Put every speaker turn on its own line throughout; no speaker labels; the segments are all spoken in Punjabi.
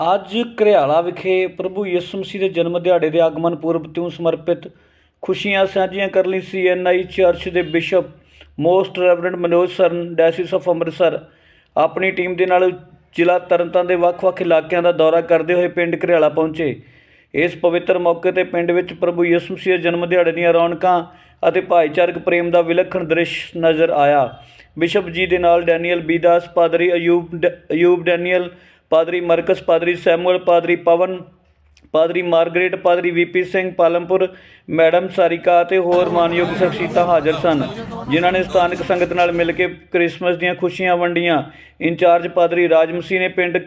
ਅੱਜ ਘਰਿਆਲਾ ਵਿਖੇ ਪ੍ਰਭੂ ਯਿਸੂ ਮਸੀਹ ਦੇ ਜਨਮ ਦਿਹਾੜੇ ਦੇ ਆਗਮਨ ਪੁਰਬ ਤੋਂ ਸਮਰਪਿਤ ਖੁਸ਼ੀਆਂ ਸਾਂਝੀਆਂ ਕਰਨ ਲਈ ਸੀਐਨਆਈ ਚਰਚ ਦੇ bishop, most reverend Manoj Saran, diocese of Amritsar, ਆਪਣੀ ਟੀਮ ਦੇ ਨਾਲ ਜ਼ਿਲ੍ਹਾ ਤਰਨਤਾਰਨ ਦੇ ਵੱਖ-ਵੱਖ ਇਲਾਕਿਆਂ ਦਾ ਦੌਰਾ ਕਰਦੇ ਹੋਏ ਪਿੰਡ ਘਰਿਆਲਾ ਪਹੁੰਚੇ। ਇਸ ਪਵਿੱਤਰ ਮੌਕੇ ਤੇ ਪਿੰਡ ਵਿੱਚ ਪ੍ਰਭੂ ਯਿਸੂ ਮਸੀਹ ਦੇ ਜਨਮ ਦਿਹਾੜੇ ਦੀਆਂ ਰੌਣਕਾਂ ਅਤੇ ਭਾਈਚਾਰਕ ਪ੍ਰੇਮ ਦਾ ਵਿਲੱਖਣ ਦ੍ਰਿਸ਼ ਨਜ਼ਰ ਆਇਆ। ਬਿਸ਼ਪ ਜੀ ਦੇ ਨਾਲ ਡੈਨੀਅਲ ਬੀਦਾਸ ਪਾਦਰੀ ਅਯੂਬ ਡ- ਅਯੂਬ ਡੈਨੀਅਲ ਪਾਦਰੀ ਮਰਕਸ, ਪਾਦਰੀ ਸੈਮੂਅਲ, ਪਾਦਰੀ ਪਵਨ, ਪਾਦਰੀ ਮਾਰਗਰੇਟ, ਪਾਦਰੀ ਵੀਪੀ ਸਿੰਘ, ਪਾਲਮਪੁਰ ਮੈਡਮ ਸਾਰਿਕਾ ਅਤੇ ਹੋਰ ਮਾਨਯੋਗ ਸ਼ਖਸੀਅਤਾਂ ਹਾਜ਼ਰ ਸਨ, ਜਿਨ੍ਹਾਂ ਨੇ ਸਥਾਨਕ ਸੰਗਤ ਨਾਲ ਮਿਲ ਕੇ ਕ੍ਰਿਸਮਸ ਦੀਆਂ ਖੁਸ਼ੀਆਂ ਵੰਡੀਆਂ। ਇੰਚਾਰਜ ਪਾਦਰੀ ਰਾਜਮਸੀ ਨੇ ਪਿੰਡ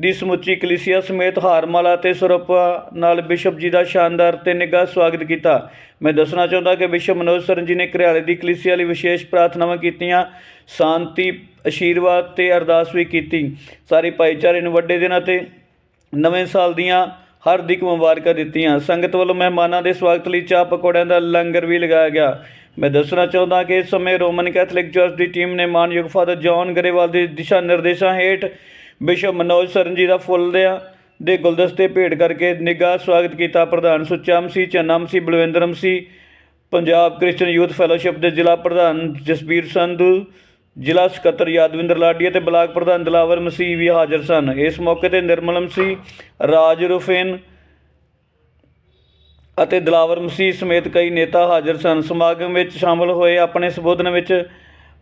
ਦੀ ਸਮੁੱਚੀ ਕਲੀਸਿਆ ਸਮੇਤ ਹਾਰਮਾਲਾ ਤੇ ਸਰੂਪਾ ਨਾਲ ਬਿਸ਼ਪ ਜੀ ਦਾ ਸ਼ਾਨਦਾਰ ਤੇ ਨਿੱਘਾ ਸਵਾਗਤ ਕੀਤਾ। ਮੈਂ ਦੱਸਣਾ ਚਾਹੁੰਦਾ ਕਿ ਬਿਸ਼ਪ ਮਨੋਜ ਸਰਨ ਜੀ ਨੇ ਘਰਿਆਲੇ ਦੀ ਕਲੀਸਿਆ ਲਈ ਵਿਸ਼ੇਸ਼ ਪ੍ਰਾਰਥਨਾਵਾਂ ਕੀਤੀਆਂ। ਸ਼ਾਂਤੀ, ਅਸ਼ੀਰਵਾਦ ਤੇ ਅਰਦਾਸ ਵੀ ਕੀਤੀ। ਸਾਰੇ ਭਾਈਚਾਰੇ ਨੂੰ ਵੱਡੇ ਦਿਨਾਂ ਤੇ ਨਵੇਂ ਸਾਲ ਦੀਆਂ ਹਾਰਦਿਕ ਮੁਬਾਰਕਾਂ ਦਿੱਤੀਆਂ। ਸੰਗਤ ਵੱਲੋਂ ਮਹਿਮਾਨਾਂ ਦੇ ਸਵਾਗਤ ਲਈ ਚਾਹ ਪਕੌੜਿਆਂ ਦਾ ਲੰਗਰ ਵੀ ਲਗਾਇਆ ਗਿਆ। ਮੈਂ ਦੱਸਣਾ ਚਾਹੁੰਦਾ ਕਿ ਇਸ ਸਮੇਂ ਰੋਮਨ ਕੈਥੋਲਿਕ ਚਰਚ ਦੀ ਟੀਮ ਨੇ ਮਾਨਯੋਗ ਫਾਦਰ ਜੌਨ ਗਰੇਵਾਲ ਦੇ ਦਿਸ਼ਾ ਨਿਰਦੇਸ਼ਾਂ ਹੇਠ ਵਿਸ਼ਵ ਮਨੋਜ ਸਰਨ ਜੀ ਦਾ ਫੁੱਲ ਦਿਆਂ ਦੇ ਗੁਲਦਸਤੇ ਭੇਟ ਕਰਕੇ ਨਿੱਘਾ ਸਵਾਗਤ ਕੀਤਾ ਪ੍ਰਧਾਨ Sucha Masih Channa Masih Balwinder Masih Punjab Christian youth fellowship ਦੇ ਜ਼ਿਲ੍ਹਾ ਪ੍ਰਧਾਨ ਜਸਬੀਰ ਸੰਧੂ, ਜ਼ਿਲ੍ਹਾ ਸਕੱਤਰ ਯਾਦਵਿੰਦਰ ਲਾਡੀ ਅਤੇ ਬਲਾਕ ਪ੍ਰਧਾਨ ਦਲਾਵਰ ਮਸੀਹ ਵੀ ਹਾਜ਼ਰ ਸਨ। ਇਸ ਮੌਕੇ ਤੇ ਨਿਰਮਲਮ ਸੀ ਰਾਜ ਰੁਫੇਨ ਅਤੇ ਦਲਾਵਰ ਮਸੀਹ ਸਮੇਤ ਕਈ ਨੇਤਾ ਹਾਜ਼ਰ ਸਨ। ਸਮਾਗਮ ਵਿੱਚ ਸ਼ਾਮਲ ਹੋਏ ਆਪਣੇ ਸੰਬੋਧਨ ਵਿੱਚ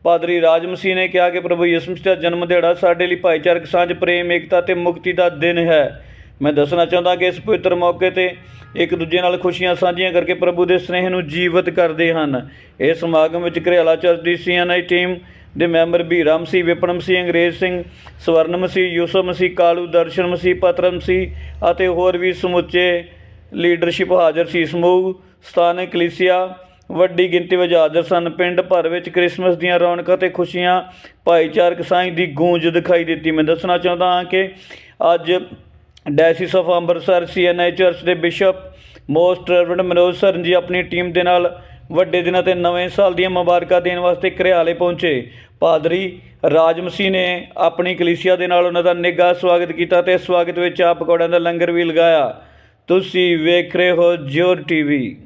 ਪਾਦਰੀ ਰਾਜ ਮਸੀਹ ਨੇ ਕਿਹਾ ਕਿ ਪ੍ਰਭੂ ਯਿਸੂ ਮਸੀਹ ਦਾ ਜਨਮ ਦਿਹਾੜਾ ਸਾਡੇ ਲਈ ਭਾਈਚਾਰਕ ਸਾਂਝ, ਪ੍ਰੇਮ, ਏਕਤਾ ਤੇ ਮੁਕਤੀ ਦਾ ਦਿਨ ਹੈ। ਮੈਂ ਦੱਸਣਾ ਚਾਹੁੰਦਾ ਕਿ ਇਸ ਪਵਿੱਤਰ ਮੌਕੇ ਤੇ ਇੱਕ ਦੂਜੇ ਨਾਲ ਖੁਸ਼ੀਆਂ ਸਾਂਝੀਆਂ ਕਰਕੇ ਪ੍ਰਭੂ ਦੇ ਸਨੇਹ ਨੂੰ ਜੀਵਤ ਕਰਦੇ ਹਨ। ਇਸ ਸਮਾਗਮ ਵਿੱਚ ਘਰਿਆਲਾ ਚਰਚ ਦੀ ਸੀਐਨਆਈ ਟੀਮ ਦੇ ਮੈਂਬਰ ਵੀ ਰਾਮ ਸੀ ਵਿਪਨਮ ਸੀ ਅੰਗਰੇਜ਼ ਸਿੰਘ, ਸਵਰਨ ਮਸੀਹ, ਯੂਸਫ ਮਸੀਹ, ਕਾਲੂ, ਦਰਸ਼ਨ ਮਸੀਹ, ਪਤਰਮ ਸੀ ਅਤੇ ਹੋਰ ਵੀ ਸਮੁੱਚੇ ਲੀਡਰਸ਼ਿਪ ਹਾਜ਼ਰ ਸੀ। ਸਮੂਹ, ਸਥਾਨਕ ਕਲੀਸਿਆ ਵੱਡੀ ਗਿਣਤੀ ਵਿੱਚ ਹਾਜ਼ਰ ਸਨ। ਪਿੰਡ ਭਰ ਵਿੱਚ ਕ੍ਰਿਸਮਸ ਦੀਆਂ ਰੌਣਕਾਂ ਤੇ ਖੁਸ਼ੀਆਂ ਭਾਈਚਾਰਕ ਸਾਂਝ ਦੀ ਗੂੰਜ ਦਿਖਾਈ ਦਿੱਤੀ। ਮੈਂ ਦੱਸਣਾ ਚਾਹੁੰਦਾ ਹਾਂ ਕਿ ਅੱਜ diocese of Amritsar CNI church ਦੇ bishop most reverend Manoj Saran ji ਆਪਣੀ ਟੀਮ ਦੇ ਨਾਲ ਵੱਡੇ ਦਿਨਾਂ ਤੇ ਨਵੇਂ ਸਾਲ ਦੀਆਂ ਮੁਬਾਰਕਾਂ ਦੇਣ ਵਾਸਤੇ ਘਰਿਆਲੇ ਪਹੁੰਚੇ। ਪਾਦਰੀ ਰਾਜਮਸੀ ਨੇ ਆਪਣੀ ਕਲੀਸਿਆ ਦੇ ਨਾਲ ਉਹਨਾਂ ਦਾ ਨਿੱਘਾ ਸਵਾਗਤ ਕੀਤਾ ਤੇ ਸਵਾਗਤ ਵਿੱਚ ਆ ਪਕੌੜਿਆਂ ਦਾ ਲੰਗਰ ਵੀ ਲਗਾਇਆ। ਤੁਸੀਂ ਵੇਖ ਰਹੇ ਹੋ ਜੋਰ ਟੀਵੀ।